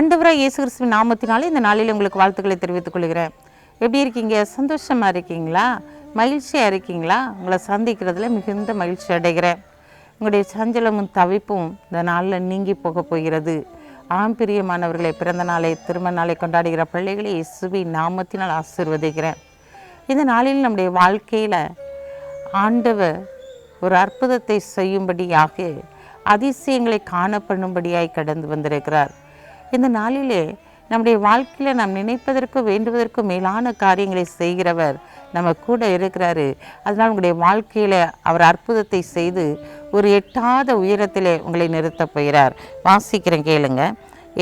ஆண்டவராக இயேசு கிறிஸ்துவின் நாமத்தினாலே இந்த நாளில் உங்களுக்கு வாழ்த்துக்களை தெரிவித்துக் கொள்கிறேன். எப்படி இருக்கீங்க? சந்தோஷமாக இருக்கீங்களா? மகிழ்ச்சியாக இருக்கீங்களா? உங்களை சந்திக்கிறதுல மிகுந்த மகிழ்ச்சி அடைகிறேன். உங்களுடைய சஞ்சலமும் தவிப்பும் இந்த நாளில் நீங்கி போக போகிறது. ஆம் பிரியமானவர்களை பிறந்த நாளை திருமண நாளை கொண்டாடுகிற பிள்ளைகளை இயேசுவி நாமத்தினால் ஆசீர்வதிக்கிறேன். இந்த நாளில் நம்முடைய வாழ்க்கையில் ஆண்டவர் ஒரு அற்புதத்தை செய்யும்படியாக அதிசயங்களை காணப்படும்படியாய் கடந்து வந்திருக்கிறார். இந்த நாளிலே நம்முடைய வாழ்க்கையில் நாம் நினைப்பதற்கும் வேண்டுவதற்கும் மேலான காரியங்களை செய்கிறவர் நம்ம கூட இருக்கிறாரு. அதனால் உங்களுடைய வாழ்க்கையில் அவர் அற்புதத்தை செய்து ஒரு எட்டாத உயரத்தில் உங்களை நிறுத்தப் போகிறார். வாசிக்கிறேன் கேளுங்க.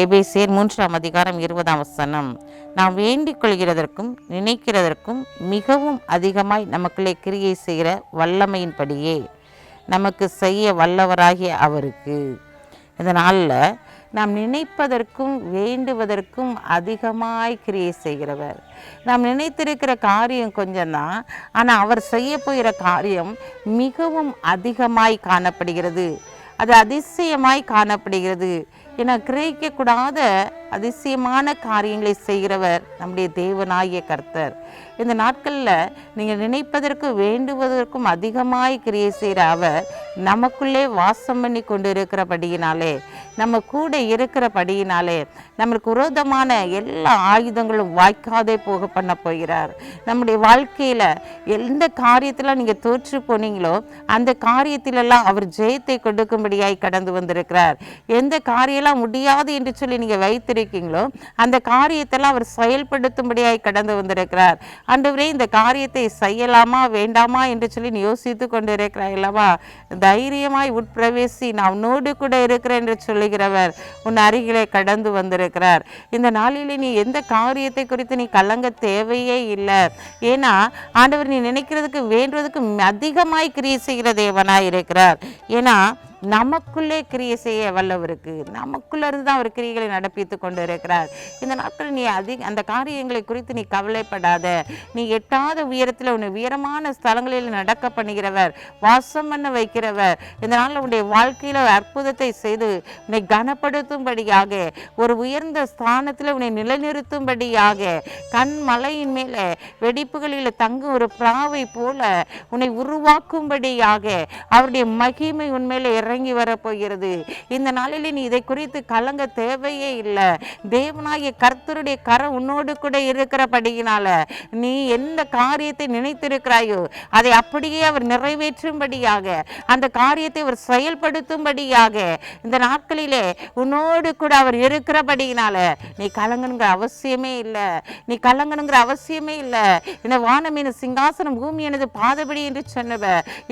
எபேசியர் மூன்றாம் அதிகாரம் இருபதாம் வசனம். நாம் வேண்டிக் கொள்கிறதற்கும் நினைக்கிறதற்கும் மிகவும் அதிகமாய் நமக்குள்ளே கிரியை செய்கிற வல்லமையின்படியே நமக்கு செய்ய வல்லவராகிய அவருக்கு. இந்த நாளில் நாம் நினைப்பதற்கும் வேண்டுவதற்கும் அதிகமாய் கிரியை செய்கிறவர். நாம் நினைத்திருக்கிற காரியம் கொஞ்சம் தான் ஆனால் அவர் செய்ய போகிற காரியம் மிகவும் அதிகமாய் காணப்படுகிறது. அது அதிசயமாய் காணப்படுகிறது. என கிரகிக்கக்கூடாத அதிசயமான காரியங்களை செய்கிறவர் நம்முடைய தேவனாகிய கர்த்தர். இந்த நாட்களில் நீங்கள் நினைப்பதற்கு வேண்டுவதற்கும் அதிகமாய் கிரியை செய்கிற அவர் நமக்குள்ளே வாசம் பண்ணி கொண்டு இருக்கிறபடியினாலே நம்ம கூட இருக்கிறபடியினாலே நம்மளுக்கு விரோதமான எல்லா ஆயுதங்களும் வாய்க்காதே போக பண்ண போகிறார். நம்முடைய வாழ்க்கையில் எந்த காரியத்தில் நீங்கள் தோற்று போனீங்களோ அந்த காரியத்திலெல்லாம் அவர் ஜெயத்தை கொடுக்கும்படியாய் கடந்து வந்திருக்கிறார். எந்த காரியம்லாம் முடியாது என்று சொல்லி நீங்கள் வைத்திருக்கீங்களோ அந்த காரியத்தெல்லாம் அவர் செயல்படுத்தும்படியாய் கடந்து வந்திருக்கிறார். அன்றுவரே இந்த காரியத்தை செய்யலாமா வேண்டாமா என்று சொல்லி யோசித்து கொண்டு இருக்கிறாய் அல்லவா? தைரியமாய் உட்பிரவேசி நான் உன்னோடு கூட இருக்கிறேன் என்று சொல்லுகிறவர் உன் அருகிலே கடந்து வந்திருக்கிறார். இந்த நாளிலே நீ எந்த காரியத்தை குறித்து நீ கலங்க தேவையே இல்லை. ஏன்னா ஆண்டவர் நீ நினைக்கிறதுக்கு வேண்டுவதற்கு அதிகமாய் கிரியை செய்கிற தேவனாய் இருக்கிறார். ஏன்னா நமக்குள்ளே கிரியை செய்ய வல்லவருக்கு நமக்குள்ள இருந்து தான் அவர் கிரியைகளை நடப்பித்து கொண்டு இருக்கிறார் இந்த நாட்கள் நீ அதிக அந்த காரியங்களை குறித்து நீ கவலைப்படாத. நீ எட்டாத உயரத்தில் உன்னை உயரமான ஸ்தலங்களில் நடக்க பண்ணுகிறவர் வாசம் பண்ண வைக்கிறவர். இந்த நாளில் உன்னுடைய வாழ்க்கையில் அற்புதத்தை செய்து உன்னை கனப்படுத்தும்படியாக ஒரு உயர்ந்த ஸ்தானத்தில் உன்னை நிலைநிறுத்தும்படியாக கண் மலையின் மேலே வெடிப்புகளில் தங்கும் ஒரு பிராவை போல உன்னை உருவாக்கும்படியாக அவருடைய மகிமை உன்மேலே இறங்கி வரப்போகிறது. இந்த நாளில் நீ இதை குறித்து கலங்க தேவையே இல்லை. தேவனாகிய கர்த்தருடைய கரம் உன்னோடு கூட இருக்கிறபடியினால நீ எந்த காரியத்தை நினைத்திருக்கிறாயோ அதை அப்படியே அவர் நிறைவேற்றும்படியாக அந்த காரியத்தை அவர் செயல்படுத்தும்படியாக இந்த நாட்களிலே உன்னோடு கூட அவர் இருக்கிறபடியினால நீ கலங்கணுங்கிற அவசியமே இல்லை. நீ கலங்கணுங்கிற அவசியமே இல்லை. இந்த வானம் என சிங்காசனம் பூமி எனது பாதபடி என்று சொன்னவ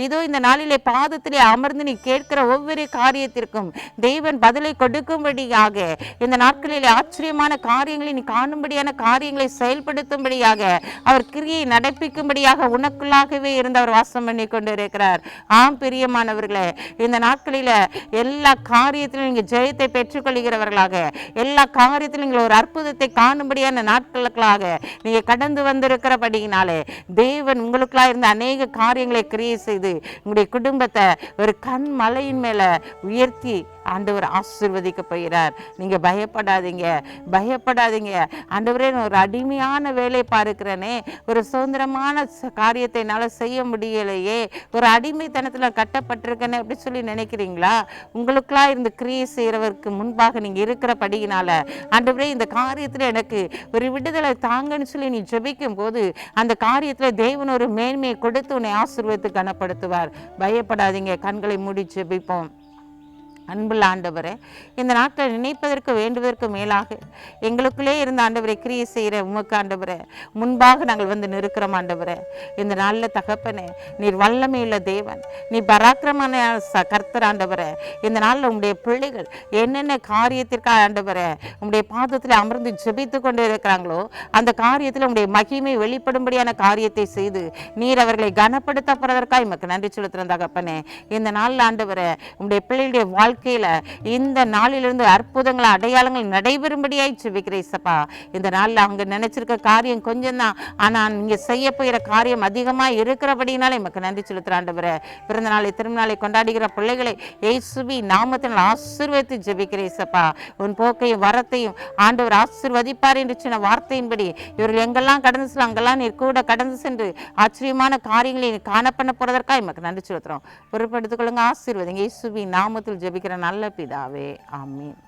இதோ இந்த நாளிலே பாதத்திலே அமர்ந்து நீ கேட்கிற ஒவ்வொரு காரியத்திற்கும் தேவன் பதிலை கொடுக்கும்படியாக இந்த நாட்களில் ஆச்சரியமான காரியங்களை நீ காணும்படியான காரியங்களை செயல்படுத்தும்படியாக அவர் கிரியை நடப்பிக்கும்படியாக உனக்குள்ளாகவே இருந்து அவர் வாசம் பண்ணி கொண்டு இருக்கிறார் ஆம் பிரியமானவர்களே இந்த நாட்களில எல்லா காரியத்திலும் நீங்கள் ஜெயத்தை பெற்றுக்கொள்கிறவர்களாக எல்லா காரியத்திலும் நீங்கள் ஒரு அற்புதத்தை காணும்படியான நாட்களுக்களாக நீங்கள் கடந்து வந்திருக்கிறபடியினாலே தேவன் உங்களுக்குள்ளாக இருந்த அநேக காரியங்களை கிரியை செய்து உங்களுடைய குடும்பத்தை ஒரு கண் மலையின் மேல உயர்த்தி ஆண்டவர் ஆசிர்வதிக்க போகிறார். நீங்கள் பயப்படாதீங்க. பயப்படாதீங்க. ஆண்டவரே ஒரு அடிமையான வேலை பார்க்கிறேனே. ஒரு சுதந்திரமான காரியத்தை என்னால் செய்ய முடியலையே. ஒரு அடிமைத்தனத்தில் கட்டப்பட்டிருக்கேனே அப்படி சொல்லி நினைக்கிறீங்களா? உங்களுக்கெல்லாம் இருந்த கிரியை செய்கிறவருக்கு முன்பாக நீங்கள் இருக்கிற படியினால் ஆண்டவரே இந்த காரியத்தில் எனக்கு ஒரு விடுதலை தாங்கன்னு சொல்லி நீ ஜபிக்கும் போது அந்த காரியத்தில் தேவன் ஒரு மேன்மையை கொடுத்து உன்னை ஆசீர்வதித்து கனப்படுத்துவார். பயப்படாதீங்க. கண்களை மூடி ஜெபிப்போம். அன்புள்ள ஆண்டவரே இந்த நாட்களை நினைப்பதற்கு வேண்டுவதற்கு மேலாக எங்களுக்குள்ளே இருந்த ஆண்டவரை கிரியை செய்கிற உமக்கு ஆண்டவரே முன்பாக நாங்கள் வந்து நிற்கிறோம் ஆண்டவரே. இந்த நாளில் தகப்பனே நீர் வல்லமையுள்ள தேவன் நீ பராக்கிரமான ச கர்த்தர் ஆண்டவரே. இந்த நாளில் உங்களுடைய பிள்ளைகள் என்னென்ன காரியத்திற்காக ஆண்டவரே உங்களுடைய பாதத்தில் அமர்ந்து ஜெபித்து கொண்டு இருக்கிறாங்களோ அந்த காரியத்தில் உங்களுடைய மகிமை வெளிப்படும்படியான காரியத்தை செய்து நீர் அவர்களை கனப்படுத்தப்படுவதற்காக எமக்கு நன்றி செலுத்துகிறோம் தகப்பனே. இந்த நாளில் ஆண்டவரே உங்களுடைய பிள்ளைகளுடைய வாழ்க்கை வாழ்க்கையில் இந்த நாளிலிருந்து அற்புதங்கள் அடையாளங்கள் நடைபெறும்படியாய் ஜெபிக்கிறேன் சப்பா இந்த நாளில் அவங்க நினைச்சிருக்க காரியம் கொஞ்சம் தான் ஆனால் நீங்கள் செய்ய போகிற காரியம் அதிகமாக இருக்கிறபடினால எமக்கு நன்றி செலுத்துறாண்டவரே பிறந்த நாளை திருநாளை கொண்டாடுகிற பிள்ளைகளை ஏசுபி நாமத்தினால் ஆசிர்வதித்து ஜெபிக்கிறேசப்பா உன் போக்கையும் வரத்தையும் ஆண்டவர் ஆசீர்வதிப்பார் என்று சொன்ன வார்த்தையின்படி இவர்கள் எங்கெல்லாம் கடந்து செல்ல அங்கெல்லாம் நீர் கூட கடந்து சென்று ஆச்சரியமான காரியங்களை காண பண்ண போறதற்காக எமக்கு நன்றி செலுத்துறோம். பொருட்படுத்திக் கொள்ளுங்க ஆசீர்வதிங்க. இயேசுவின் நாமத்தில் ஜெபிக்கிற நல்ல பிதாவே ஆமீன்.